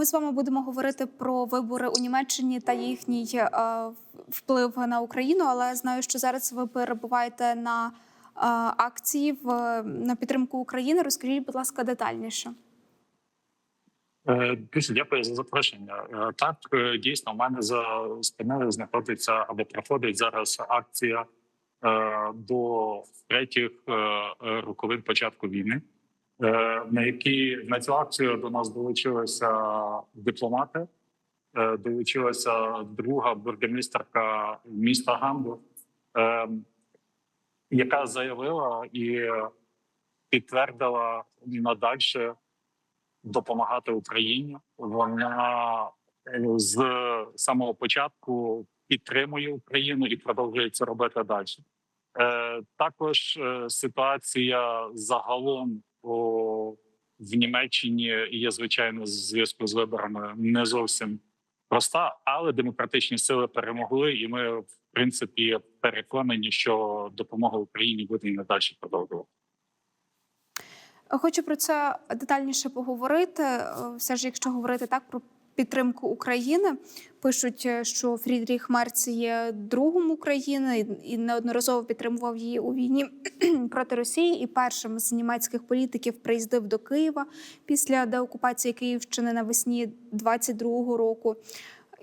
Ми з вами будемо говорити про вибори у Німеччині та їхній е, вплив на Україну. Але знаю, що зараз ви перебуваєте на е, акції в на підтримку України. Розкажіть, будь ласка, детальніше. Е, Дуже дякую за запрошення. Так, дійсно, в мене за спиною знаходиться або проходить зараз акція до третіх роковин початку війни, на якій на цю акцію до нас долучилися дипломати, е, долучилася друга бургомістерка міста Гамбург, е, яка заявила і підтвердила надальше допомагати Україні. Вона е, з самого початку підтримує Україну і продовжує це робити далі. Е, також е, ситуація загалом о, в Німеччині є звичайно зв'язку з виборами не зовсім проста, але демократичні сили перемогли, і ми, в принципі, переконані, що допомога Україні буде і надалі продовжувати. Хочу про це детальніше поговорити. Все ж, якщо говорити так про підтримку України, пишуть, е, що Фрідріх Мерц є другом України і- неодноразово підтримував її у війні проти Росії. І першим з німецьких політиків приїздив до Києва після деокупації Київщини навесні 22-го року.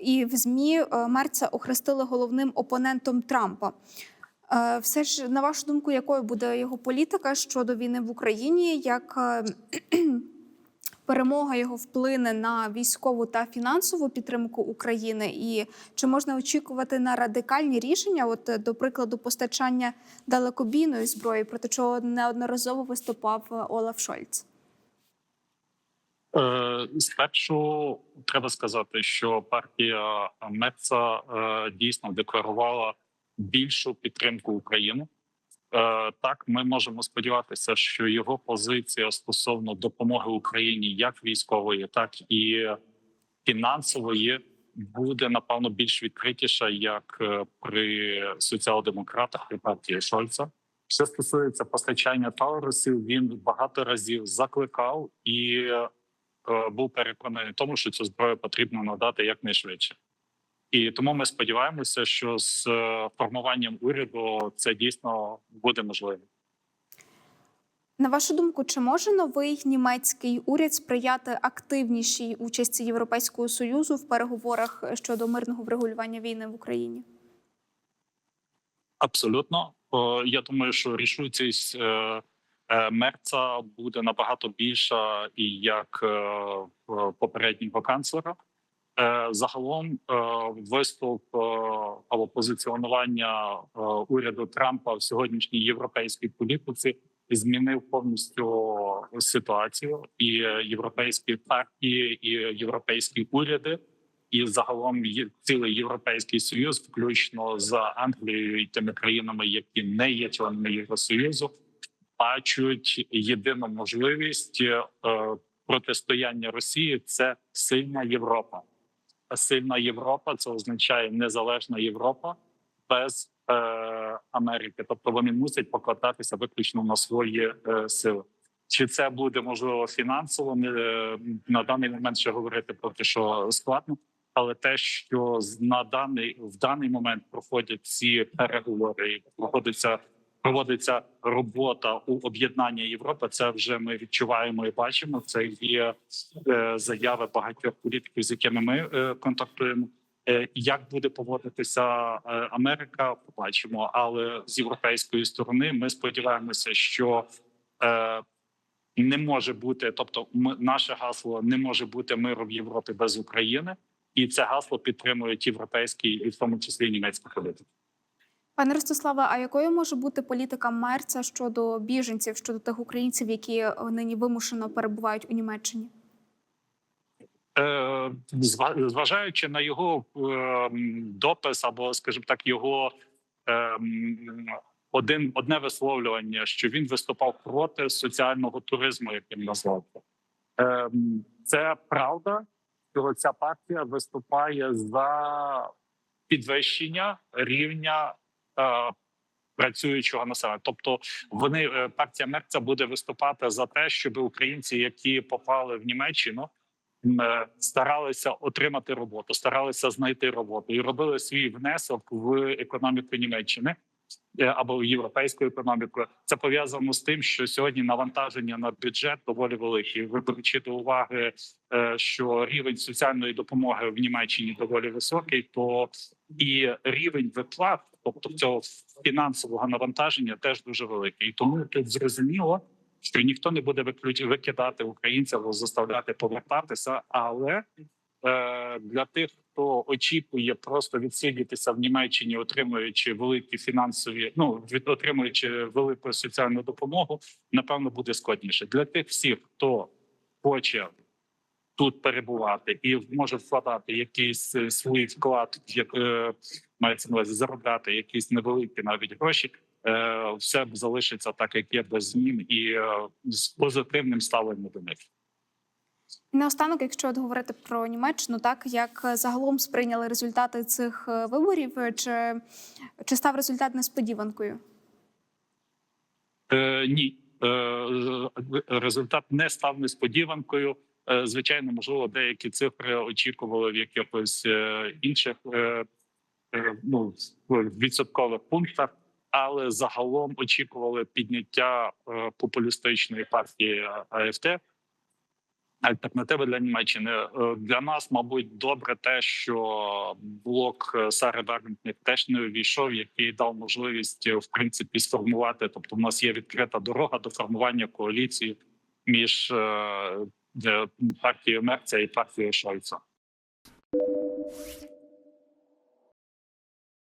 І в змі е, Мерца охрестили головним опонентом Трампа. Е, Все ж, на вашу думку, якою буде його політика щодо війни в Україні? Як перемога його вплине на військову та фінансову підтримку України? І чи можна очікувати на радикальні рішення? От, е, до прикладу, постачання далекобійної зброї, проти чого неодноразово виступав е, Олаф Шольц? Е, Спершу треба сказати, що партія Мерца е, дійсно декларувала більшу підтримку України. Е, Так, ми можемо сподіватися, що його позиція стосовно допомоги Україні, як військової, так і фінансової, буде напевно більш відкритіша, як е, при соціал-демократах при партії Шольца. Що стосується постачання Таурусів, він багато разів закликав і е, був переконаний тому, що цю зброю потрібно надати якнайшвидше. І тому ми сподіваємося, що з е, формуванням уряду це дійсно буде можливо. На вашу думку, чи може новий німецький уряд сприяти активнішій участі Європейського союзу в переговорах щодо мирного врегулювання війни в Україні? Абсолютно, я думаю, що рішучість е, е, мерца буде набагато більша і як попереднього канцлера. Е, Загалом е, виступ е, або позиціонування уряду Трампа в сьогоднішній європейській політиці змінив повністю ситуацію і європейські партії, і європейські уряди, і загалом цілий європейський союз, включно з Англією і тими країнами, які не є членами Євросоюзу, бачать єдину можливість протистояння Росії це сильна Європа. Сильна Європа це означає незалежна Європа без е, Америки. Тобто вони мусять покладатися виключно на свої е, сили. Чи це буде можливо фінансово? Не, е, на даний момент ще говорити поки що складно. Але те, що на даний в даний момент проходять ці переговори, проходиться проводиться робота у об'єднання Європи. Це вже ми відчуваємо і бачимо. Це є е, заяви багатьох політиків, з якими ми е, контактуємо. Е, Як буде поводитися Америка, побачимо. Але з європейської сторони ми сподіваємося, що не може бути, тобто, наше гасло не може бути миру в Європі без України, і це гасло підтримують європейські, і в тому числі німецькі політики. Пане Ростиславе, а якою може бути політика Мерца щодо біженців, щодо тих українців, які е, нині вимушено перебувають у Німеччині? Е, зважаючи на його е, допис, або, скажімо так, його е, один одне висловлювання, що він виступав проти соціального туризму, як він назвав. це. Е, м, Це правда, що ця партія виступає за підвищення рівня працюючого населення. Тобто, вони е, партія Мерця буде виступати за те, щоб українці, які попали в Німеччину, е, старалися отримати роботу, старалися знайти роботу і робили свій внесок в економіку Німеччини е, або в європейську економіку. Це пов'язано з тим, що сьогодні навантаження на бюджет доволі велике. Ви беручи до уваги, е, що рівень соціальної допомоги в Німеччині доволі високий, то і рівень виплат, тобто цього фінансового навантаження, теж дуже великий. І тому тут зрозуміло, що ніхто не буде викидати українців або заставляти повертатися. Але е, для тих, хто очікує просто відсидітися в Німеччині, отримуючи великі фінансові, ну від отримуючи велику соціальну допомогу, напевно буде складніше для тих всіх, хто хоче тут перебувати і може вкладати якийсь е, свій вклад, як е, мається на увазі заробляти якісь невеликі навіть гроші. е, Все залишиться так, як є без змін, і е, з позитивним ставленням до них. Наостанок, якщо от говорити про Німеччину, так як загалом сприйняли результати цих е, виборів, чи, чи став результат несподіванкою? Е, ні, е, результат не став несподіванкою. Звичайно, можливо, деякі цифри очікували в якихось інших ну, в відсоткових пунктах, але загалом очікували підняття е, популістичної партії АФТ. Альтернатива для Німеччини Е, для нас, мабуть, добре те, що блок е, Сари Вагнер теж не увійшов, який дав можливість е, в принципі сформувати. Тобто, в нас є відкрита дорога до формування коаліції між е, е, партією Мерця і партією Шойца.